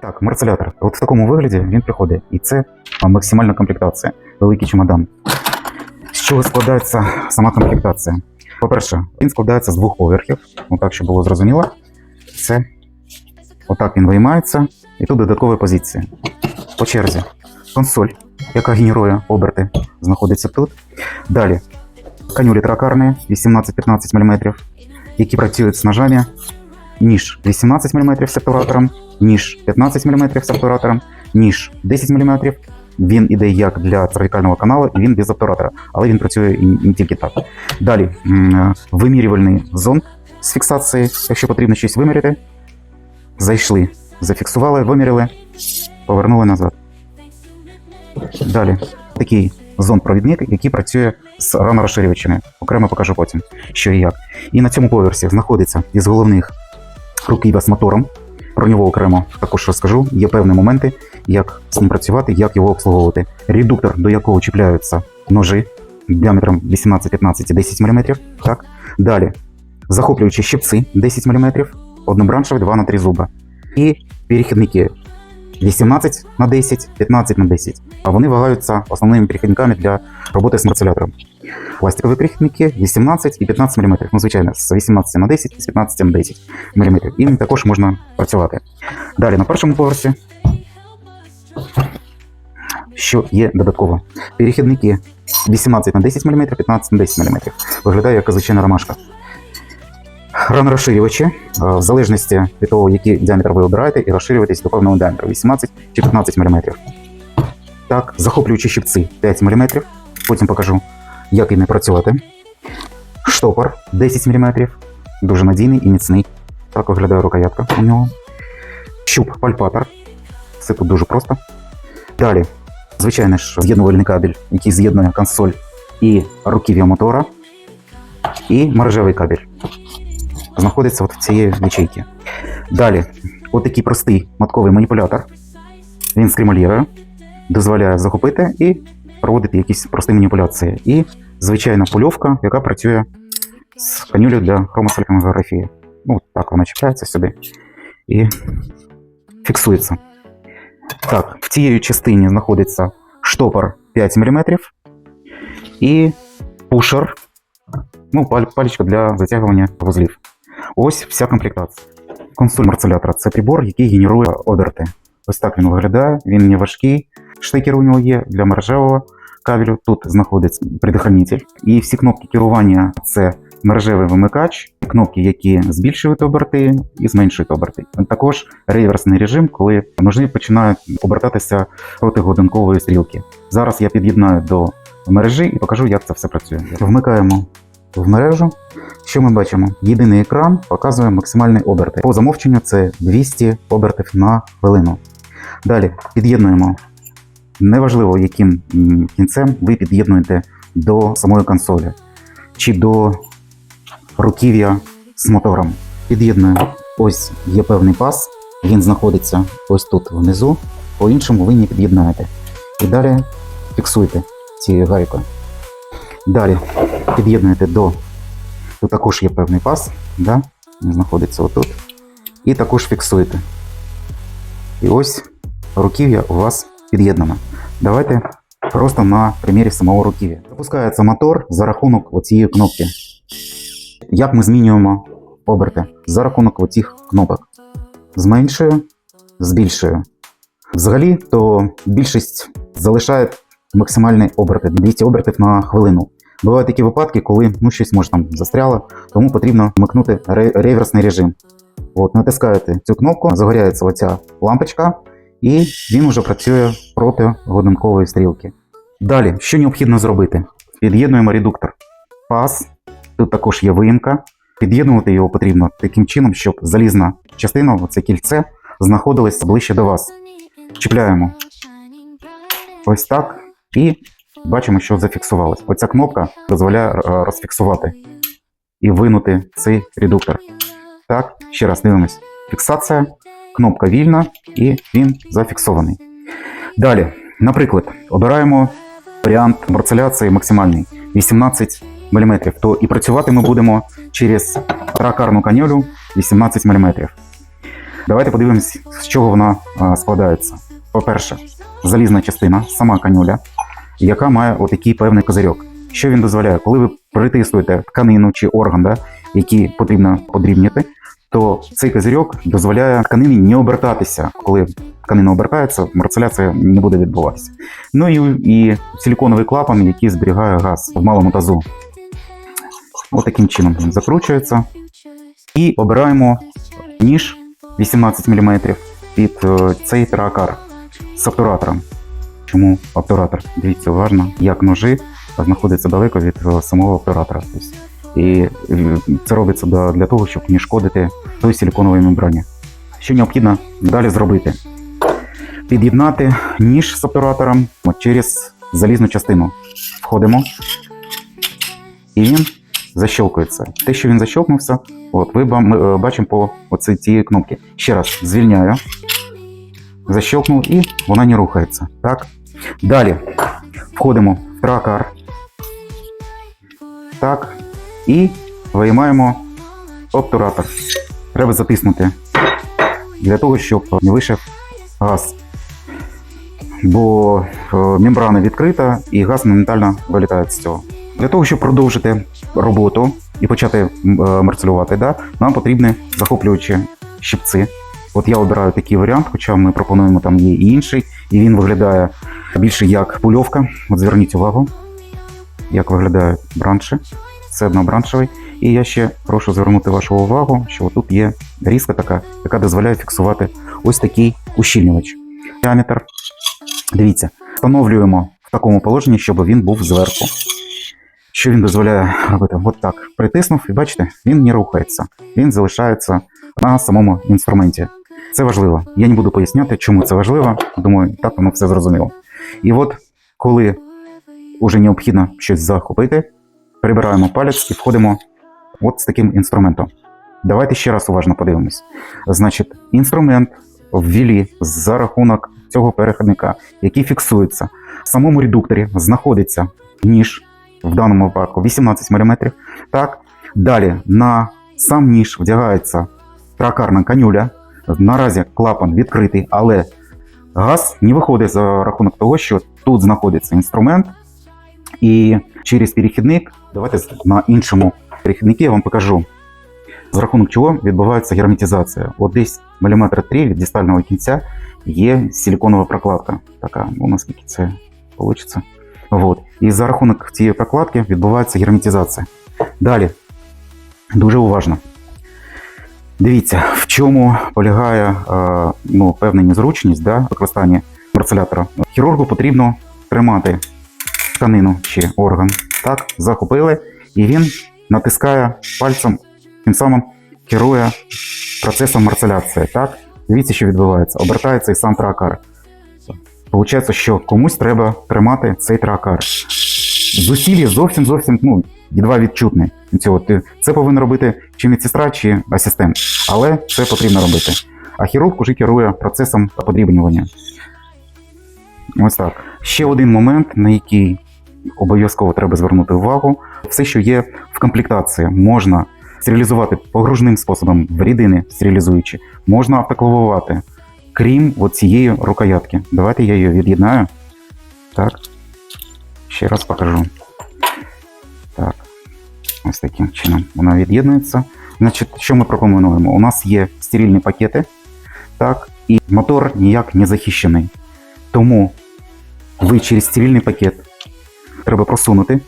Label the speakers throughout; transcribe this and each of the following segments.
Speaker 1: Так, марцелятор. От в такому вигляді він приходить. І це максимальна комплектація. Великий чемодан. З чого складається сама комплектація? По-перше, він складається з двох поверхів. Отак, щоб було зрозуміло. Це отак він виймається. І тут додаткові позиції. По черзі. Консоль, яка генерує оберти, знаходиться тут. Далі канюлі тракарні 18-15 мм, які працюють з ножами. Ніж 18 мм з обтуратором, ніж 15 мм з обтуратором, ніж 10 мм. Він іде як для цервікального каналу, і він без обтуратора, але він працює і не тільки так. Далі вимірювальний зонд з фіксації, якщо потрібно щось виміряти. Зайшли, зафіксували, виміряли, повернули назад. Далі такий зонд-провідник, який працює з ранорозширювачами. Окремо покажу потім, що і як. І на цьому поверсі знаходиться із головних руків'я з мотором. Про нього окремо також розкажу. Є певні моменти, як з ним працювати, як його обслуговувати. Редуктор, до якого чіпляються ножі діаметром 18, 15 і 10 мм. Так? Далі захоплюючі щипці 10 мм, однобраншеві 2 на 3 зуба. І перехідники 18 на 10, 15 на 10. А вони вагаються основними перехідниками для роботи з марцелятором. Пластикові перехідники 18 і 15 мм. Ну, звичайно, з 18 на 10 і з 15 на 10 мм. Їм також можна працювати. Далі на першому поверсі. Що є додатково? Перехідники 18 на 10 мм, 15 на 10 мм. Виглядає як звичайна ромашка. Ранорозширювачі, е, в залежності від того, який діаметр ви обираєте, і розширюватись до певного діаметру 18 чи 15 мм. Так, захоплюючі щипці 5 мм. Потім покажу, як іми працювати. Штопор 10 мм. Дуже надійний і міцний. Так виглядає рукоятка у нього. Щуп пальпатор. Все тут дуже просто. Далі, звичайно ж, з'єднувальний кабель, який з'єднує консоль і руків'я мотора. І мережевий кабель. Знаходиться от в цієї ячейки. Далі, отакий простий матковий маніпулятор. Він скремалірує, дозволяє захопити і проводити якісь прості маніпуляції. І звичайна польовка, яка працює з канюлю для хромосалькомографії. Ну, так вона чіпляється сюди і фіксується. Так, в цієї частині знаходиться штопор 5 мм і пушер, ну, паль- паличка для затягування вузлів. Ось вся комплектація. Консоль марцелятора це прибор, який генерує оберти. Ось так він виглядає, він не важкий. Штекер у нього є для мережевого кабелю. Тут знаходиться предохранитель. І всі кнопки керування це мережевий вимикач, кнопки, які збільшують оберти і зменшують оберти. Також реверсний режим, коли ножі починають обертатися проти годинкової стрілки. Зараз я під'єднаю до мережі і покажу, як це все працює. Вмикаємо в мережу. Що ми бачимо? Єдиний екран показує максимальні оберти. По замовченню це 200 обертів на хвилину. Далі під'єднуємо. Неважливо, яким кінцем ви під'єднуєте до самої консолі чи до руків'я з мотором. Під'єднуємо. Ось є певний пас, він знаходиться ось тут внизу, по-іншому ви не під'єднаєте. І далі фіксуйте цією гайкою. Далі під'єднуєте до. Тут також є певний пас, да? він знаходиться отут. І також фіксуєте. І ось руків'я у вас під'єднано. Давайте просто на примірі самого руків'я. Запускається мотор за рахунок оцієї кнопки. Як ми змінюємо оберти? За рахунок оцих кнопок. Зменшую, збільшую. Взагалі, то більшість залишає максимальні оберти 200 обертів на хвилину. Бувають такі випадки, коли ну, щось може там застряло, тому потрібно вмикнути реверсний режим. От, натискаєте цю кнопку, загоряється оця лампочка, і він вже працює проти годинкової стрілки. Далі, що необхідно зробити? Під'єднуємо редуктор. Пас, тут також є виїмка. Під'єднувати його потрібно таким чином, щоб залізна частина, оце кільце, знаходилась ближче до вас. Чіпляємо ось так і бачимо, що зафіксувалось. Оця кнопка дозволяє е, розфіксувати і винути цей редуктор. Так, ще раз дивимось. Фіксація, кнопка вільна і він зафіксований. Далі, наприклад, обираємо варіант марцеляції максимальний 18 мм, то і працювати ми будемо через тракарну каньолю 18 мм. Давайте подивимось, з чого вона складається. По-перше, залізна частина, сама канюля, яка має отакий певний козирьок. Що він дозволяє? Коли ви притисуєте тканину чи орган, да, який потрібно подрібнити, то цей козирьок дозволяє тканині не обертатися. Коли тканина обертається, марцеляція не буде відбуватися. Ну і, і силіконовий клапан, який зберігає газ в малому тазу. Ось таким чином він закручується. І обираємо ніж 18 мм під е, цей тракар з обтуратором. Чому обтуратор? Дивіться уважно, як ножи знаходяться далеко від е, самого обтуратора. Тобто, і це робиться для, того, щоб не шкодити той силіконовій мембрані. Що необхідно далі зробити? Під'єднати ніж з обтуратором через залізну частину. Входимо, і він защелкується. Те, що він защелкнувся, от ви е, бачимо по цій кнопці. Ще раз звільняю, защелкнув і вона не рухається. Так? Далі входимо в тракар. Так. І виймаємо обтуратор. Треба затиснути для того, щоб не вийшов газ. Бо е, мембрана відкрита і газ моментально вилітає з цього. Для того, щоб продовжити роботу і почати е, марцелювати, да, нам потрібні захоплюючі щипці. От я обираю такий варіант, хоча ми пропонуємо там є і інший, і він виглядає більше як пульовка. От зверніть увагу, як виглядають бранші. Це однобраншевий. І я ще прошу звернути вашу увагу, що тут є різка така, яка дозволяє фіксувати ось такий ущільнювач. Діаметр. Дивіться, встановлюємо в такому положенні, щоб він був зверху. Що він дозволяє робити? От так. Притиснув, і бачите, він не рухається. Він залишається на самому інструменті. Це важливо. Я не буду поясняти, чому це важливо. Думаю, так воно все зрозуміло. І от коли вже необхідно щось захопити, прибираємо палець і входимо от з таким інструментом. Давайте ще раз уважно подивимось. Значить, інструмент ввілі за рахунок цього переходника, який фіксується. В самому редукторі знаходиться ніж, в даному випадку 18 мм. Так. Далі на сам ніж вдягається тракарна канюля. Наразі клапан відкритий, але газ не виходить за рахунок того, що тут знаходиться інструмент, і через перехідник, давайте на іншому перехіднику я вам покажу, за рахунок чого відбувається герметизація. От десь міліметр 3 від дистального кінця є силіконова прокладка. Така, ну наскільки це вийде. Вот. І за рахунок цієї прокладки відбувається герметизація. Далі, дуже уважно. Дивіться, в чому полягає е, ну, певна незручність да, використання марцелятора. Хірургу потрібно тримати тканину чи орган. Так, захопили, і він натискає пальцем, тим самим керує процесом марцеляції. Так? Дивіться, що відбувається. Обертається і сам тракар. Получається, що комусь треба тримати цей тракар. Зусилля зовсім зовсім ну, едва відчутне. Це повинна робити чи медсестра, чи асистент. Але це потрібно робити. А хірург уже керує процесом подрібнювання. Ось так. Ще один момент, на який обов'язково треба звернути увагу. Все, що є в комплектації, можна стерилізувати погружним способом в рідини стерилізуючи, можна автоклавувати, крім цієї рукоятки. Давайте я її від'єднаю. Так. Ще раз покажу. Так. Ось таким чином вона від'єднується. Значить, що ми пропонуємо? У нас є стерильні пакети, так, і мотор ніяк не захищений. Тому ви через стерильний пакет треба просунути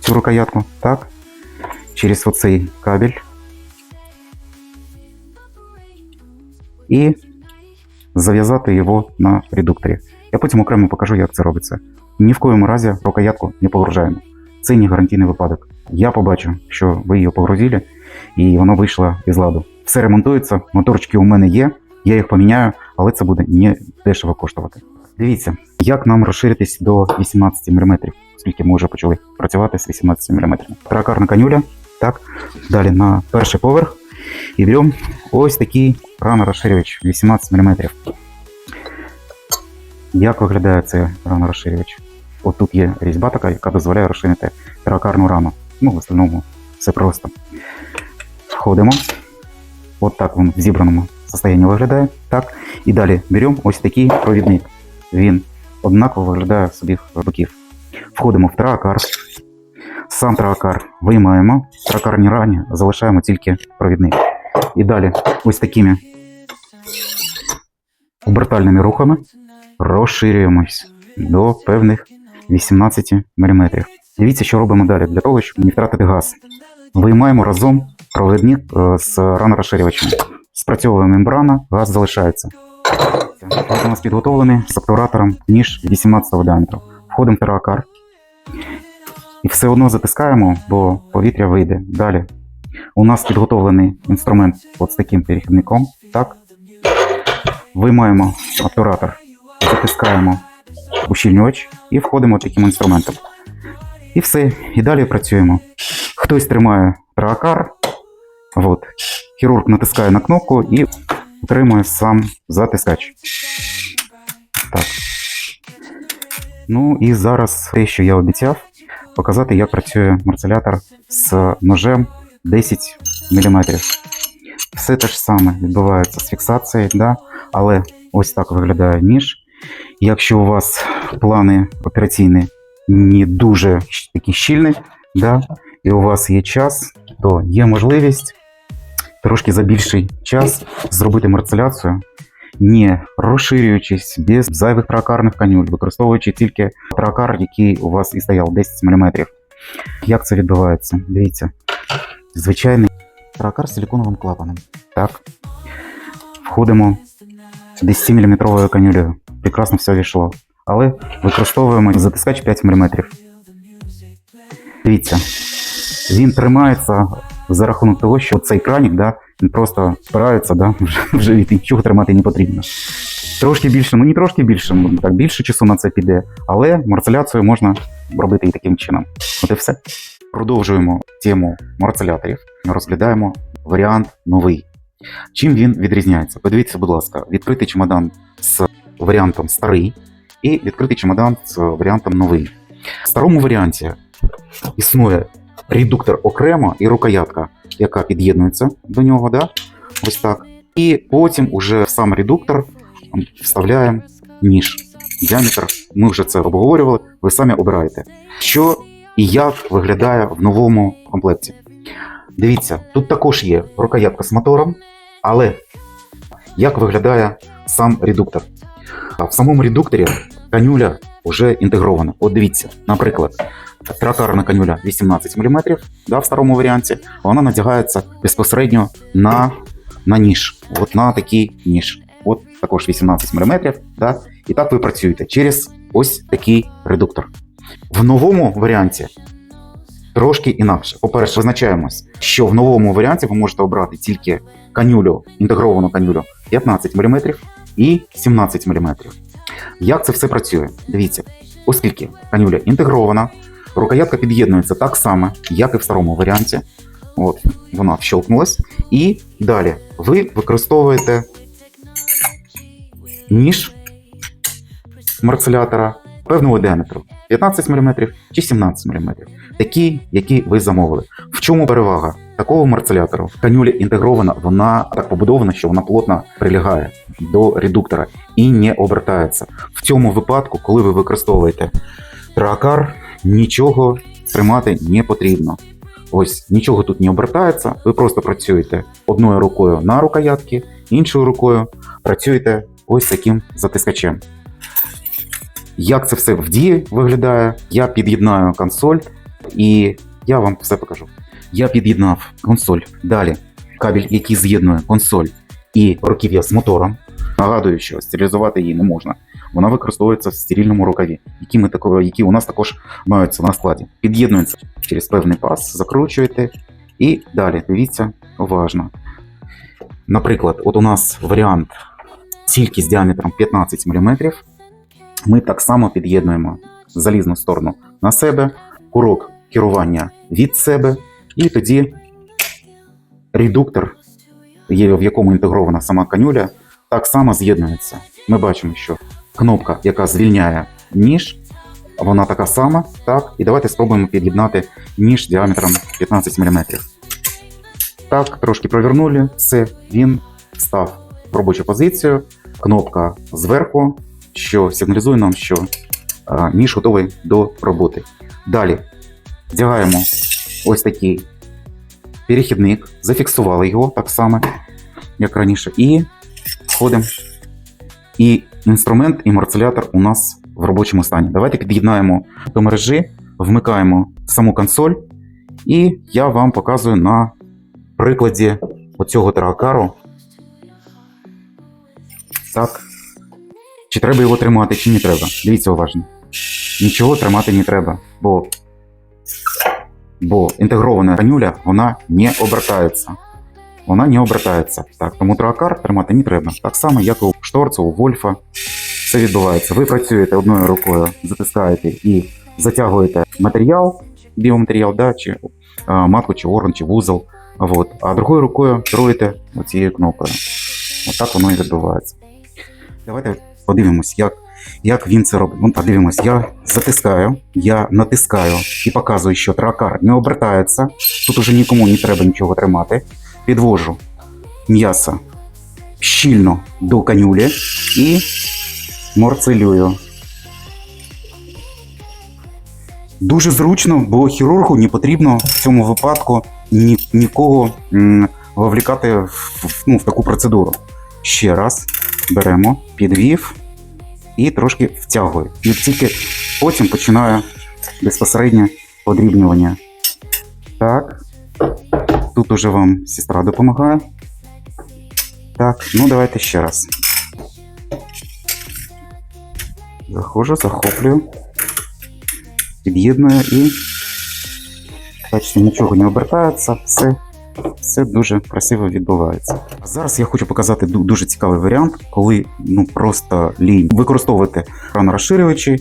Speaker 1: цю рукоятку, так, через оцей кабель. І зав'язати його на редукторі. Я потім окремо покажу, як це робиться. Ні в коєму разі рукоятку не погружаємо. Це не гарантійний випадок. Я побачу, що ви її погрузили, і вона вийшла із ладу. Все ремонтується, моторчики у мене є, я їх поміняю, але це буде не дешево коштувати. Дивіться, як нам розширитись до 18 мм, оскільки ми вже почали працювати з 18 мм. Тракарна канюля, так, далі на перший поверх і беремо ось такий ранорозширювач 18 мм. Як виглядає цей ранорозширювач? От тут є різьба така, яка дозволяє розширити тракарну рану. Ну, в основному все просто. Входимо. От так він в зібраному состоянні виглядає. Так. І далі беремо ось такий провідник. Він однаково виглядає з обох боків. Входимо в тракар. Сам тракар виймаємо. В тракарній рані залишаємо тільки провідник. І далі ось такими обертальними рухами розширюємось до певних 18 мм. Дивіться, що робимо далі для того, щоб не втратити газ. Виймаємо разом провідник е, з ранорозширювачем. Спрацьовує мембрана, газ залишається. От у нас підготовлений з обтуратором ніж 18 діаметру. Входимо в теракар. І все одно затискаємо, бо повітря вийде. Далі. У нас підготовлений інструмент от з таким перехідником. Так. Виймаємо обтуратор, затискаємо ущільнювач і входимо таким інструментом. І все. І далі працюємо. Хтось тримає тракар. От. Хірург натискає на кнопку і отримує сам затискач. Так. Ну і зараз те, що я обіцяв, показати, як працює марцелятор з ножем 10 мм. Все те ж саме відбувається з фіксацією, да? але ось так виглядає ніж. Якщо у вас плани операційні не дуже такі щільні, да? і у вас є час, то є можливість трошки за більший час зробити марцеляцію, не розширюючись без зайвих тракарних канюль, використовуючи тільки тракар, який у вас і стояв 10 мм. Як це відбувається? Дивіться. Звичайний тракар з силіконовим клапаном. Так. Входимо 10 мм канюлею. Прекрасно все війшло. Але використовуємо затискач 5 мм. Дивіться, він тримається за рахунок того, що цей кранік, да, він просто спирається, да, вже, вже від нічого тримати не потрібно. Трошки більше, ну не трошки більше, так більше часу на це піде, але марцеляцію можна робити і таким чином. От і все. Продовжуємо тему марцеляторів. Розглядаємо варіант новий. Чим він відрізняється? Подивіться, будь ласка, відкритий чемодан з варіантом старий і відкритий чемодан з варіантом новий. В старому варіанті існує редуктор окремо і рукоятка, яка під'єднується до нього, да? ось так. І потім уже в сам редуктор вставляємо ніж. Діаметр, ми вже це обговорювали, ви самі обираєте. Що і як виглядає в новому комплекті. Дивіться, тут також є рукоятка з мотором, але як виглядає сам редуктор? А В самому редукторі канюля вже інтегрована. От дивіться, наприклад, тракарна канюля 18 мм да, в старому варіанті, вона надягається безпосередньо на, на ніж. От на такий ніж. От також 18 мм. Да, і так ви працюєте через ось такий редуктор. В новому варіанті трошки інакше. По-перше, визначаємось, що в новому варіанті ви можете обрати тільки канюлю, інтегровану канюлю 15 мм і 17 мм. Як це все працює? Дивіться, оскільки канюля інтегрована, рукоятка під'єднується так само, як і в старому варіанті. От, вона вщелкнулась. І далі ви використовуєте ніж марцелятора певного діаметру 15 мм чи 17 мм. Такі, які ви замовили. В чому перевага такого марцелятору? Канюля інтегрована, вона так побудована, що вона плотно прилягає до редуктора і не обертається. В цьому випадку, коли ви використовуєте тракар, нічого тримати не потрібно. Ось нічого тут не обертається, ви просто працюєте одною рукою на рукоятки, іншою рукою працюєте ось таким затискачем. Як це все в дії виглядає? Я під'єднаю консоль і я вам все покажу. Я під'єднав консоль. Далі кабель, який з'єднує консоль і руків'я з мотором. Нагадую, що стерилізувати її не можна. Вона використовується в стерильному рукаві, які, ми тако, які у нас також маються на складі. Під'єднується через певний пас, закручуєте і далі дивіться уважно. Наприклад, от у нас варіант тільки з діаметром 15 мм. Ми так само під'єднуємо залізну сторону на себе, курок керування від себе, і тоді редуктор, в якому інтегрована сама канюля, так само з'єднується. Ми бачимо, що кнопка, яка звільняє ніж, вона така сама. Так, і давайте спробуємо під'єднати ніж діаметром 15 мм. Так, трошки провернули, все, він став в робочу позицію, кнопка зверху, що сигналізує нам, що ніж готовий до роботи. Далі вдягаємо ось такий перехідник, зафіксували його так само, як раніше, і входимо. І інструмент, і марцелятор у нас в робочому стані. Давайте під'єднаємо до мережі, вмикаємо саму консоль, і я вам показую на прикладі оцього тракару. Так. Чи треба його тримати, чи не треба. Дивіться уважно. Нічого тримати не треба, бо, бо інтегрована канюля, вона не обертається. Вона не обертається. Так, тому тракар тримати не треба. Так само, як і у шторцу, у Вольфа. Це відбувається. Ви працюєте одною рукою, затискаєте і затягуєте матеріал, біоматеріал, да, чи а, матку, чи орган, чи вузол. Вот. А другою рукою керуєте оцією кнопкою. Отак воно і відбувається. Давайте подивимось, як, як він це робить. Вон подивимось, я затискаю, я натискаю і показую, що тракар не обертається. Тут уже нікому не треба нічого тримати. Підвожу м'ясо щільно до канюлі і морцелюю. Дуже зручно, бо хірургу не потрібно в цьому випадку ні, нікого м, вовлікати в, ну, в таку процедуру. Ще раз беремо, підвів і трошки втягую. І тільки потім починаю безпосереднє подрібнювання. Так. Тут уже вам сестра допомагає. Так, ну давайте ще раз. Заходжу, захоплюю, під'єдную і бачите, нічого не обертається, все, все дуже красиво відбувається. А зараз я хочу показати дуже цікавий варіант, коли ну просто лінь використовувати розширювачі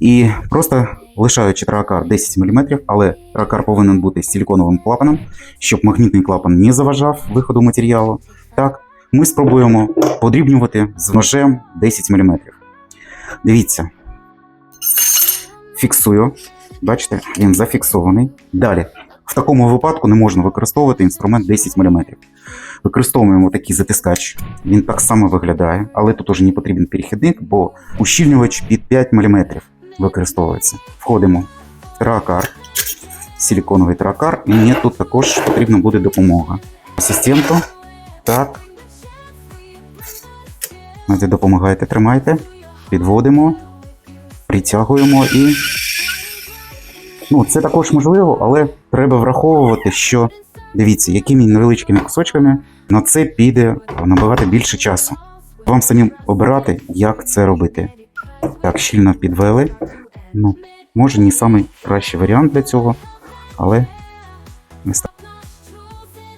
Speaker 1: і просто лишаючи тракар 10 мм, але тракар повинен бути з силіконовим клапаном, щоб магнітний клапан не заважав виходу матеріалу. Так, ми спробуємо подрібнювати з ножем 10 мм. Дивіться. Фіксую. Бачите, він зафіксований. Далі. В такому випадку не можна використовувати інструмент 10 мм. Використовуємо такий затискач. Він так само виглядає, але тут уже не потрібен перехідник, бо ущільнювач під 5 мм використовується. Входимо в тракар, силіконовий тракар, і мені тут також потрібна буде допомога. Асистенту. Так. Допомагайте, тримайте, підводимо, притягуємо і. Ну, це також можливо, але треба враховувати, що дивіться, якими невеличкими кусочками на це піде набагато більше часу. Вам самим обирати, як це робити. Так, щільно підвели. Ну, може, не найкращий варіант для цього, але не ста-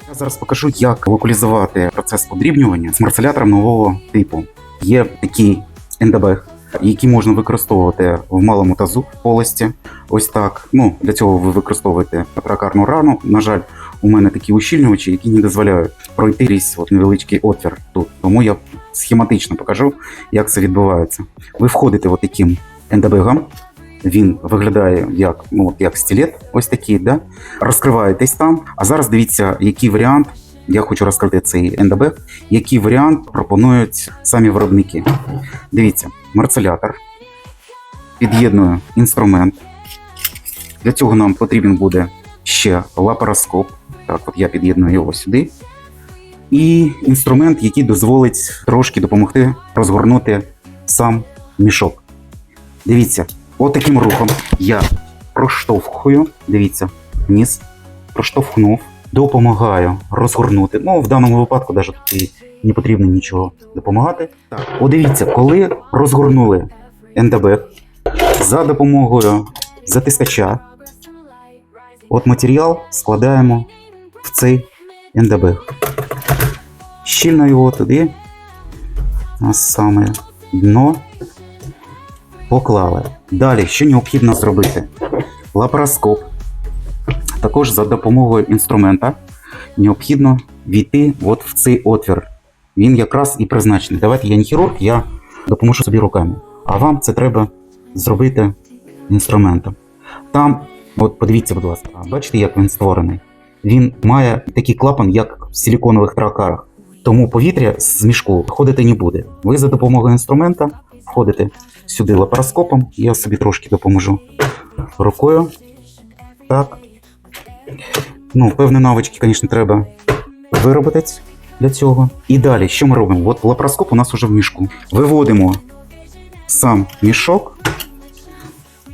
Speaker 1: Я зараз покажу, як локалізувати процес подрібнювання з марцелятором нового типу. Є такий ендабег, який можна використовувати в малому тазу полості. Ось так. Ну, для цього ви використовуєте тракарну рану. На жаль, у мене такі ущільнювачі, які не дозволяють пройти крізь от невеличкий отвір тут. Тому я схематично покажу, як це відбувається. Ви входите от таким ендабегом. Він виглядає як, ну, як стілет, ось такий, да? розкриваєтесь там. А зараз дивіться, який варіант. Я хочу розкрити цей ендабег, який варіант пропонують самі виробники. Дивіться, марцелятор. Під'єдную інструмент. Для цього нам потрібен буде ще лапароскоп. Так, от я під'єдную його сюди. І інструмент, який дозволить трошки допомогти розгорнути сам мішок. Дивіться, от рухом я проштовхую, дивіться, вниз, проштовхнув, допомагаю розгорнути. Ну, в даному випадку навіть тут і не потрібно нічого допомагати. Так, от дивіться, коли розгорнули ендабег за допомогою затискача, от матеріал складаємо в цей ендабег. Щільно його туди, на саме дно поклали. Далі, що необхідно зробити? Лапароскоп. Також за допомогою інструмента необхідно війти от в цей отвір. Він якраз і призначений. Давайте я не хірург, я допоможу собі руками. А вам це треба зробити інструментом. Там, от подивіться, будь ласка, бачите, як він створений? Він має такий клапан, як в силіконових тракарах. Тому повітря з мішку входити не буде. Ви за допомогою інструмента входите сюди лапароскопом. Я собі трошки допоможу рукою. Так. Ну, певні навички, звісно, треба виробити для цього. І далі, що ми робимо? От лапароскоп у нас вже в мішку. Виводимо сам мішок.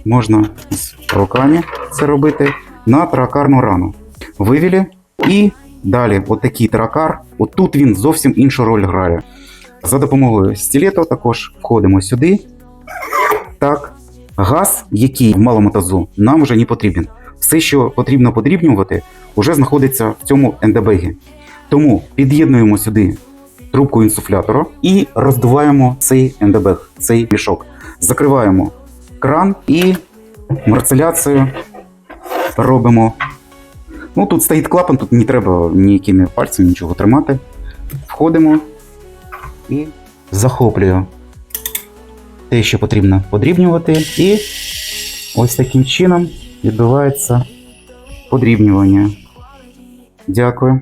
Speaker 1: Можна з руками це робити на тракарну рану. Вивели і далі отакий тракар. Отут він зовсім іншу роль грає. За допомогою стілету також входимо сюди. Так, газ, який в малому тазу, нам вже не потрібен. Все, що потрібно подрібнювати, вже знаходиться в цьому ендебегі. Тому під'єднуємо сюди трубку інсуфлятора і роздуваємо цей ендебег, цей мішок. Закриваємо кран і марцеляцію робимо. Ну, тут стоїть клапан, тут не треба ніякими пальцями нічого тримати. Входимо і захоплюю те, що потрібно подрібнювати. І ось таким чином відбувається подрібнювання. Дякую.